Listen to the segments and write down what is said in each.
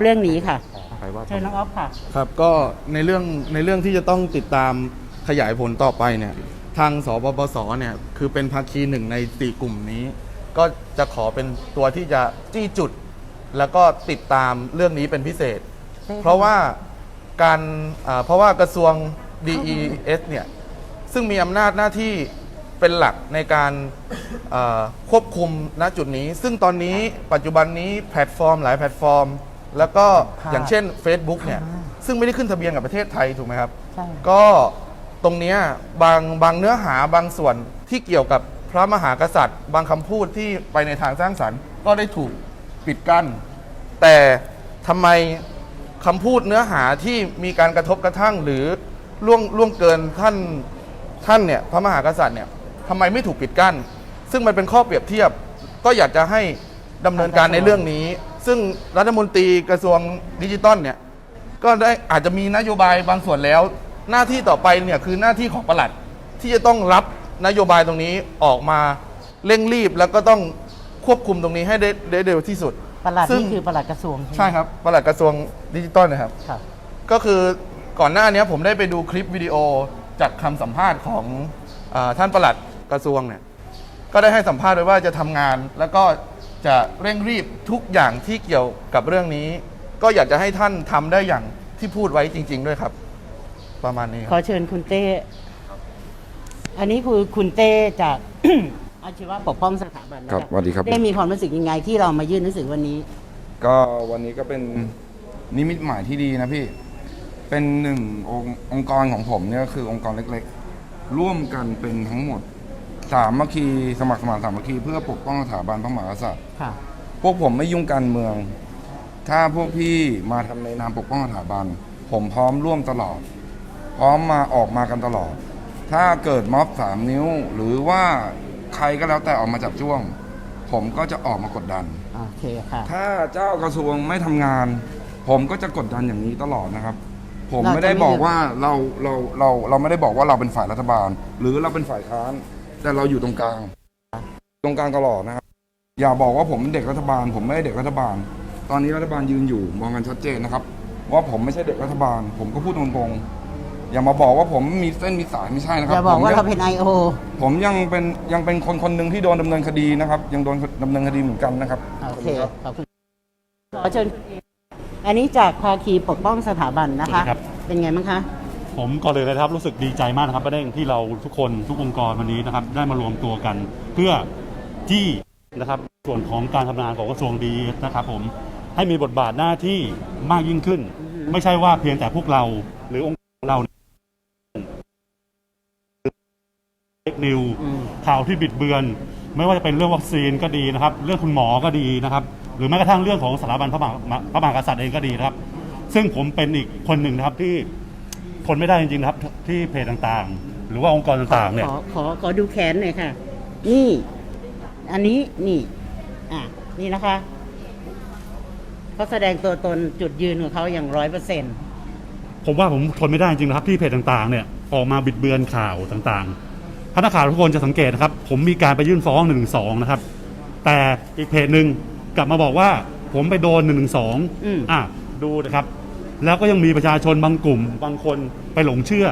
เรื่องนี้ค่ะใครว่าเชิญน้องออฟค่ะ ครับก็ในเรื่องในเรื่องที่จะต้องติดตามขยายผลต่อไปเนี่ยทางสปปสเนี่ยคือเป็นภาคีหนึ่งในสี่กลุ่มนี้ ก็จะขอเป็นตัวที่จะจี้จุด แล้วก็ติดตามเรื่องนี้เป็นพิเศษ เพราะว่าการอ่าเพราะว่ากระทรวง DES เนี่ยซึ่งมีอำนาจหน้าที่เป็นหลักในการเอ่อควบคุมณจุดนี้ ซึ่งตอนนี้ปัจจุบันนี้แพลตฟอร์มหลายแพลตฟอร์ม แล้วก็ค่ะอย่างเช่น Facebook เนี่ยซึ่งไม่ได้ขึ้นทะเบียนกับประเทศไทยถูกไหมครับ ใช่ ก็ตรงเนี้ยบางบางเนื้อหาบางส่วนที่เกี่ยวกับพระมหากษัตริย์ บางคำพูดที่ไปในทางสร้างสรรค์ ก็ได้ถูกปิดกั้น แต่ทำไมคำพูดเนื้อหาที่มีการกระทบกระทั่งหรือล่วงล่วงเกินท่านท่านเนี่ยพระมหากษัตริย์เนี่ยทำไมไม่ถูกปิดกั้น ซึ่งมันเป็นข้อเปรียบเทียบ ก็อยากจะให้ดำเนินการในเรื่องนี้ ซึ่งรัฐมนตรีกระทรวงดิจิตอลเนี่ยก็ได้อาจจะมีนโยบายบางส่วนแล้ว หน้าที่ต่อไปเนี่ยคือหน้าที่ของปลัด ที่จะต้องรับนโยบายตรงนี้ออกมาเร่งรีบแล้วก็ต้องควบคุมตรงนี้ให้ได้ได้เร็วที่สุดปลัดซึ่ง นี่คือปลัดกระทรวงใช่ครับปลัดกระทรวงดิจิตอลนะครับ ครับ ก็คือก่อนหน้านี้ผมได้ไปดูคลิปวิดีโอจากคำสัมภาษณ์ของอาท่านปลัดกระทรวงเนี่ยก็ได้ให้สัมภาษณ์ไว้ว่าจะทำงานแล้วก็ จะเร่งรีบทุกอย่างที่เกี่ยวกับเรื่องนี้ ก็อยากจะให้ท่านทำได้อย่างที่พูดไว้จริง ๆ ด้วยครับ ประมาณนี้คขอรับเชิญคุณเต้ อันนี้คือคุณเต้จาก อาชีวะปกป้องสถาบันนะครับสวัสดีครับ เต้มีความรู้สึกยังไงที่เรามายื่นหนังสือวันนี้ ก็วันนี้ก็เป็นนิมิตหมายที่ดีนะพี่ เป็นหนึ่งองค์องค์กรของผมเนี่ยก็คือองค์กรเล็กๆ ร่วมกันเป็นทั้งหมด สามัคคีสมัครสมานสามัคคีเพื่อปกป้องสถาบันพระมหากษัตริย์ ค่ะ พวกผมไม่ยุ่งการเมือง ถ้าพวกพี่มาทำในนามปกป้องสถาบัน ผมพร้อมร่วมตลอด พร้อมมาออกมากันตลอด ถ้าเกิดม็อบสามนิ้ว หรือว่าใครก็แล้วแต่ออกมาจับจ้วง ผมก็จะออกมากดดัน โอเคค่ะ ถ้าเจ้ากระทรวงไม่ทำงาน ผมก็จะกดดันอย่างนี้ตลอดนะครับ ผมเราจะไม่ได้ไม่บอกว่าเราเราเราเราไม่ได้บอกว่าเราเป็นฝ่ายรัฐบาล หรือเราเป็นฝ่ายค้าน แต่เราอยู่ตรงกลาง ตรงกลางตลอดนะครับ อย่าบอกว่าผมเป็นเด็กรัฐบาล ผมไม่ใช่เด็กรัฐบาล ตอนนี้รัฐบาลยืนอยู่มองกันชัดเจนนะครับ ว่าผมไม่ใช่เด็กรัฐบาล ผมก็พูดตรงๆอย่ามาบอกว่าผมมีเส้นมีสายไม่ใช่นะครัอย่าบอกผมว่ายังเราเป็นไอโอผมยังเป็นยังเป็นคนคนหนึ่งที่โดนดำเนินคดีนะครับ ยังโดนดำเนินคดีเหมือนกันนะครับโอเคขอบคุณขอเชิญอันนี้จากภาคีปกป้องสถาบันนะคะสวัสดีครับเป็นไงบ้างคะ ผมก่อนเลยนะครับรู้สึกดีใจมากนะครับประเด็นที่เราทุกคนทุกองค์กรวันนี้นะครับ ได้มารวมตัวกัน เพื่อที่นะครับส่วนของการทำงานของกระทรวงดีนะครับ ผมให้มีบทบาทหน้าที่มากยิ่งขึ้น ไม่ใช่ว่าเพียงแต่พวกเราหรือองค์เราเทคนิวข่าวที่บิดเบือน ไม่ว่าจะเป็นเรื่องวัคซีนก็ดีนะครับ เรื่องคุณหมอก็ดีนะครับ หรือแม้กระทั่งเรื่องของสถาบันพระมหาพระมหากษัตริย์เองก็ดีนะครับ ซึ่งผมเป็นอีกคนหนึ่งนะครับที่ ทนไม่ได้จริงๆนะครับที่เพจต่างๆ หรือว่าองค์กรต่างๆเนี่ย ขอขอขอดูแขนหน่อยค่ะ นี่ อันนี้นี่ อะ นี่นะคะเขาแสดงตัวตนจุดยืนของเขาอย่างร้อยเปอร์เซ็นต์ผมว่าผมทนไม่ได้จริงๆนะครับที่เพจต่างๆ เนี่ยออกมาบิดเบือนข่าวต่างๆถ้านักข่าวทุกคนจะสังเกตนะครับ ผมมีการไปยื่นฟ้อง1นึนะครับ แต่อีกเพจหนึ่งกลับมาบอกว่า ผมไปโดน1นึอืม อะดูนะครับ แล้วก็ยังมีประชาชนบางกลุ่มบางคน ไปหลงเชื่อ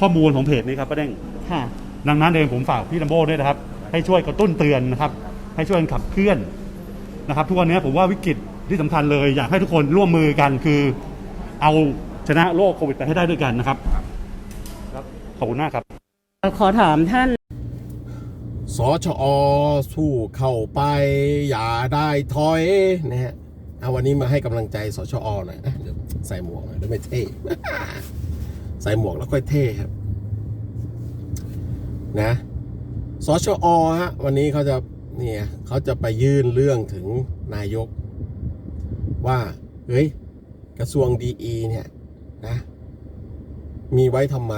ข้อมูลของเพจนี้ครับป้าเด้งค่ะ ดังนั้นเองผมฝากพี่ลัมโบ้ด้วยนะครับ ให้ช่วยกระตุ้นเตือนนะครับ ให้ช่วยกันขับเคลื่อนนะครับ ทุกวันนี้ผมว่าวิกฤตที่สำคัญเลยอยากให้ทุกคนร่วมมือกันคือ เอาชนะโรคโควิดไปให้ได้ด้วยกันนะครับครับขอบคุณมากครับ ขอถามท่าน สชอ สู้เข้าไป อย่าได้ถอยนะฮะ เอาวันนี้มาให้กำลังใจสชอหน่อยนะเดี๋ยวใส่หมวกหน่อยเดี๋ยวไม่เท่ ใส่หมวกแล้วค่อยเท่ครับ นะสชอฮะวันนี้เขาจะเนี่ยเขาจะไปยื่นเรื่องถึงนายก ว่าเฮ้ยกระทรวงดีเนี่ยนะมีไว้ทำไม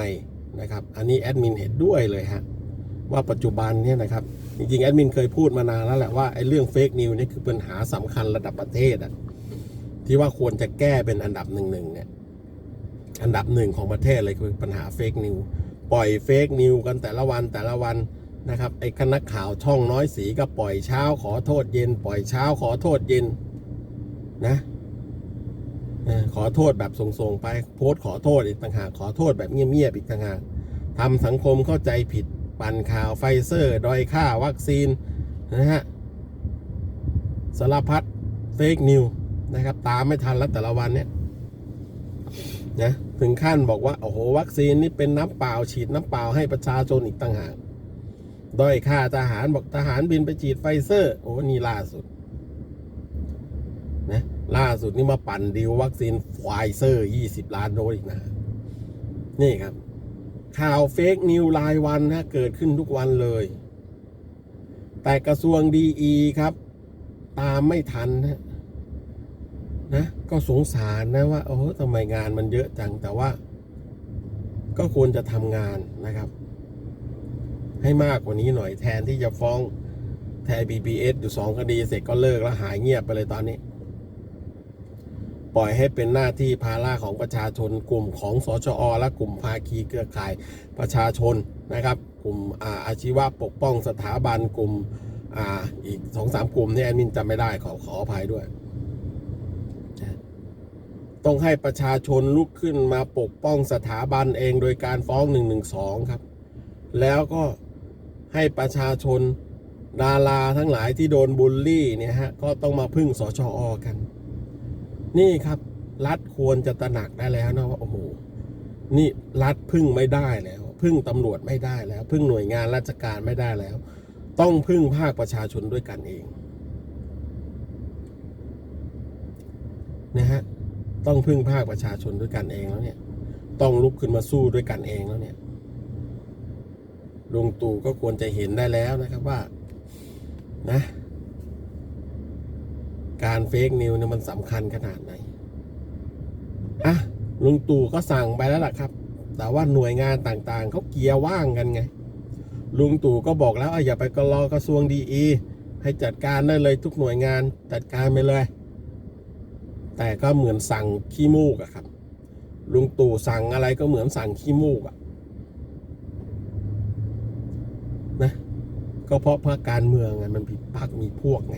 นะครับ อันนี้แอดมินเห็นด้วยเลยฮะว่าปัจจุบันเนี่ยนะครับ จริงๆแอดมินเคยพูดมานานแล้วแหละว่าไอ้เรื่องเฟกนิวนี่คือปัญหาสำคัญระดับประเทศอะที่ว่าควรจะแก้เป็นอันดับหนึ่งหนึ่งเนี่ย อันดับหนึ่งของประเทศเลยคือปัญหาเฟกนิวปล่อยเฟกนิวกันแต่ละวันแต่ละวันนะครับ ไอ้คณะข่าวช่องน้อยสีก็ปล่อยเช้าขอโทษเย็น ปล่อยเช้าขอโทษเย็นนะขอโทษแบบส่งๆไปโพสต์ขอโทษอีกต่างหากขอโทษแบบเงียบๆอีกต่างหากทำสังคมเข้าใจผิด ปั่นข่าวไฟเซอร์ดอยค่าวัคซีนนะฮะสารพัดเฟกนิวนะครับ ตามไม่ทันแล้วแต่ละวันเนี่ยนะถึงขั้นบอกว่า โอ้โห วัคซีนนี่เป็นน้ำเปล่าฉีดน้ำเปล่าให้ประชาชนอีกต่างหากด้อยค่าทหารบอกทหารบินไปฉีดไฟเซอร์ โอ้นี่ล่าสุดนะล่าสุดนี่มาปั่นดีลวัคซีนไฟเซอร์ 20 ล้านโดสอีกนะ นี่ครับ ข่าวเฟกนิวรายวันนะเกิดขึ้นทุกวันเลย แต่กระทรวงดีอีครับ ตามไม่ทันนะนะก็สงสารนะว่าโอ้ทำไมงานมันเยอะจังแต่ว่า ก็ควรจะทำงานนะครับ ให้มากกว่านี้หน่อยแทนที่จะฟ้องแทน BBS อยู่สองคดีเสร็จก็เลิกแล้วหายเงียบไปเลยตอนนี้ ปล่อยให้เป็นหน้าที่ภาระของประชาชน กลุ่มของสชอและกลุ่มภาคีเครือข่ายประชาชนนะครับ กลุ่มอาอาชีวะปกป้องสถาบันกลุ่มอ่าอีกสองสามกลุ่มนี่แอดมินจำไม่ได้ขอขออภัยด้วยต้องให้ประชาชนลุกขึ้นมาปกป้องสถาบันเองโดยการฟ้อง1นึครับ แล้วก็ให้ประชาชนดาราทั้งหลายที่โดนบูลลี่เนี่ยฮะก็ต้องมาพึ่งสชอกัน นี่ครับ รัฐควรจะตระหนักได้แล้วนะว่าโอ้โหนี่รัฐพึ่งไม่ได้แล้ว พึ่งตำรวจไม่ได้แล้ว พึ่งหน่วยงานราชการไม่ได้แล้ว ต้องพึ่งภาคประชาชนด้วยกันเองนะฮะต้องพึ่งภาคประชาชนด้วยกันเองแล้วเนี่ย ต้องลุกขึ้นมาสู้ด้วยกันเองแล้วเนี่ยลุงตู่ก็ควรจะเห็นได้แล้วนะครับว่า นะ การเฟกนิวเนี่ยมันสำคัญขนาดไหน อะลุงตู่ก็สั่งไปแล้วล่ะครับ แต่ว่าหน่วยงานต่างๆ เขาเกียร์ว่างกันไง ลุงตู่ก็บอกแล้วออย่าไปกรอกระทรวงดีอีให้จัดการได้เลยทุกหน่วยงานจัดการไปเลย แต่ก็เหมือนสั่งขี้มูกอะครับ ลุงตู่สั่งอะไรก็เหมือนสั่งขี้มูกอะนะ ก็เพราะพรรคการเมืองไงมันผิดพรรคมีพวกไง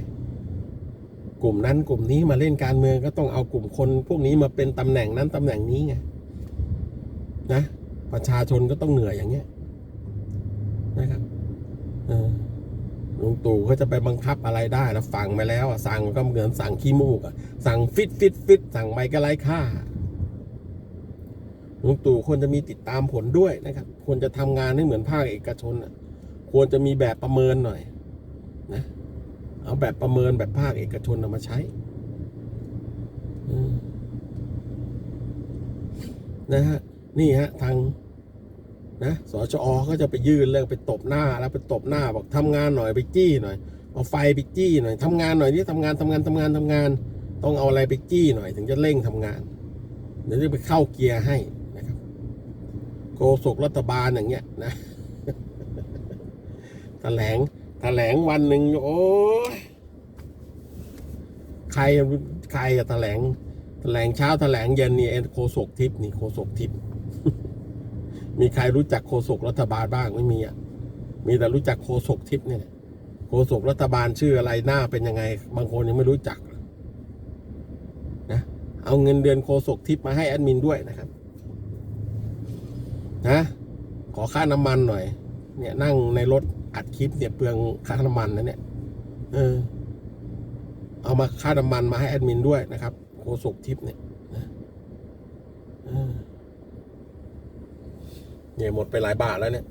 กลุ่มนั้นกลุ่มนี้มาเล่นการเมืองก็ต้องเอากลุ่มคนพวกนี้มาเป็นตำแหน่งนั้นตำแหน่งนี้ไงนะประชาชนก็ต้องเหนื่อยอย่างเงี้ยนะครับลุงตู่เขาจะไปบังคับอะไรได้แล้วฟังไปแล้วอะสั่งก็เหมือนสั่งขี้มูกอะสั่งฟิตฟิตฟิตสั่งไปก็ไร้ค่าลุงตู่ควรจะมีติดตามผลด้วยนะครับควรจะทำงานให้เหมือนภาคเอกชนอะควรจะมีแบบประเมินหน่อย นะ เอาแบบประเมินแบบภาคเอกชนเอามาใช้นะฮะ นี่ฮะ ทางนะสชอก็จะไปยื่นเรื่องไปตบหน้าแล้วไปตบหน้าบอกทำงานหน่อยไปจี้หน่อยเอาไฟไปจี้หน่อยทำงานหน่อยนี่ทำงานทำงานทำงานทำงาน ต้องเอาอะไรไปจี้หน่อย ถึงจะเร่งทำงาน เดี๋ยวจะไปเข้าเกียร์ให้นะครับโกศกรัฐบาลอย่างเงี้ยนะแถลง ลงวันหนึ่งโอ้ยใครใครอะแถลงแถลงเช้าแถลงเย็นนี่โคศกทิพย์นี่โคศกทิพย์มีใครรู้จักโคศกรัฐบาลบ้างไม่มีอะมีแต่รู้จักโคศกทิพย์เนี่ยโคศกรัฐบาลชื่ออะไรหน้าเป็นยังไง บางคนยังไม่รู้จักนะเอาเงินเดือนโคศกทิพย์มาให้แอดมินด้วยนะครับนะขอค่าน้ำมันหน่อย เนี่ยนั่งในรถ อัดคลิปเนี่ยเปลืองค่าน้ำมันนะเนี่ย เออ เอามาค่าน้ำมันมาให้แอดมินด้วยนะครับโคศกทิปเนี่ยนะเออเนี่ยหมดไปหลายบาทแล้วเนี่ย